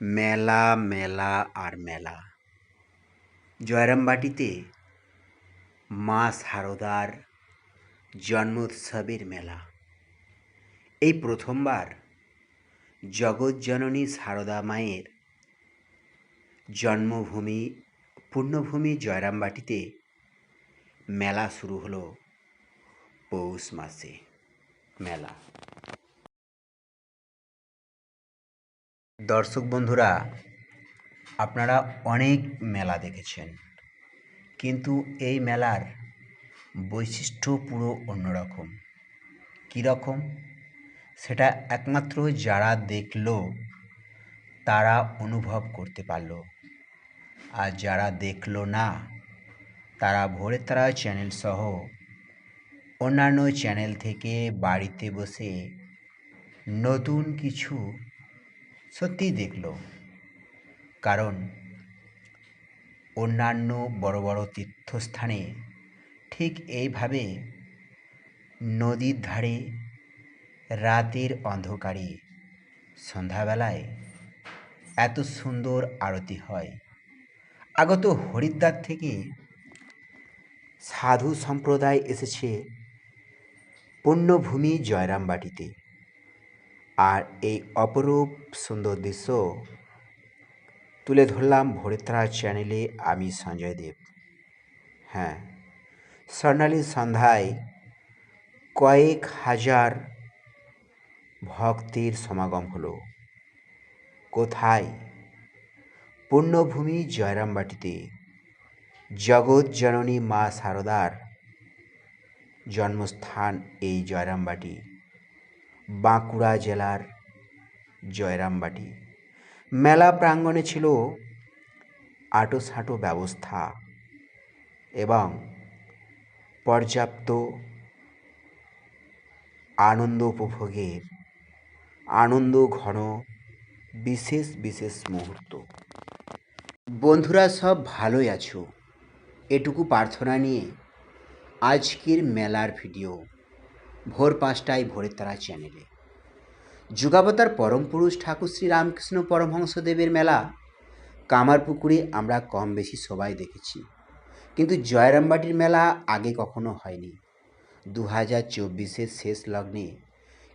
মেলা মেলা আর মেলা। জয়রামবাটিতে মা শারদার জন্মোৎসবের মেলা। এই প্রথমবার জগৎজননী সারদা মায়ের জন্মভূমি, পূর্ণভূমি জয়রামবাটিতে মেলা শুরু হলো পৌষ মাসে। মেলা দর্শক বন্ধুরা, আপনারা অনেক মেলা দেখেছেন, কিন্তু এই মেলার বৈশিষ্ট্য পুরো অন্যরকম। কীরকম সেটা একমাত্র যারা দেখল, তারা অনুভব করতে পারল। আর যারা দেখল না, তারা ভোরের তারা চ্যানেল সহ অন্যান্য চ্যানেল থেকে বাড়িতে বসে নতুন কিছু সত্যিই দেখল। কারণ অন্যান্য বড় বড় তীর্থস্থানে ঠিক এইভাবে নদীর ধারে রাতের অন্ধকারে সন্ধ্যাবেলায় এত সুন্দর আরতি হয়। আগত হরিদ্বার থেকে সাধু সম্প্রদায় এসেছে পুণ্যভূমি জয়রামবাটিতে। আর এই অপরূপ সুন্দর দৃশ্য তুলে ধরলাম ভোরেত্রা চ্যানেলে আমি সঞ্জয় দেব। হ্যাঁ স্বর্ণালী সন্ধ্যায় কয়েক হাজার ভক্তির সমাগম হলো। কোথায়? পুণ্যভূমি জয়রামবাটিতে। জগৎ জননী মা শারদার জন্মস্থান এই জয়রামবাটি। বাঁকুড়া জেলার জয়রামবাটি। মেলা প্রাঙ্গণে ছিল আটোসাঁটো ব্যবস্থা এবং পর্যাপ্ত আনন্দ উপভোগের আনন্দ ঘন বিশেষ বিশেষ মুহূর্ত। বন্ধুরা, সব ভালোই আছো। এটুকু প্রার্থনা নিয়ে আজকের মেলার ভিডিও। ভোর পাঁচটায় ভোরের তারা চ্যানেলে। যুগাবতার পরম পুরুষ ঠাকুর শ্রী রামকৃষ্ণ পরমহংসদেবের মেলা। কামারপুকুরে আমরা কম বেশি সবাই দেখেছি। কিন্তু জয়রামবাটির মেলা আগে কখনো হয়নি। দু হাজার চব্বিশের শেষ লগ্নে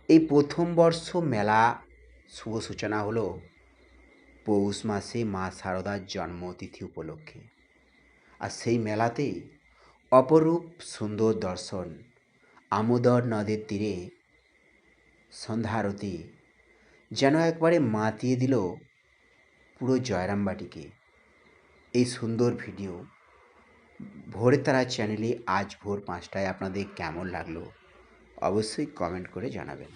এই প্রথম বর্ষ মেলা শুভ সূচনা হলো পৌষ মাসে মা শারদার জন্মতিথি উপলক্ষে। আর সেই মেলাতেই অপরূপ সুন্দর দর্শন আমোদর নদের তীরে সন্ধ্যা আরতি যেন একবারে মাতিয়ে দিল পুরো জয়রামবাটিকে। এই সুন্দর ভিডিও ভোরে তারা চ্যানেলে আজ ভোর পাঁচটায় আপনাদের কেমন লাগল অবশ্যই কমেন্ট করে জানাবেন।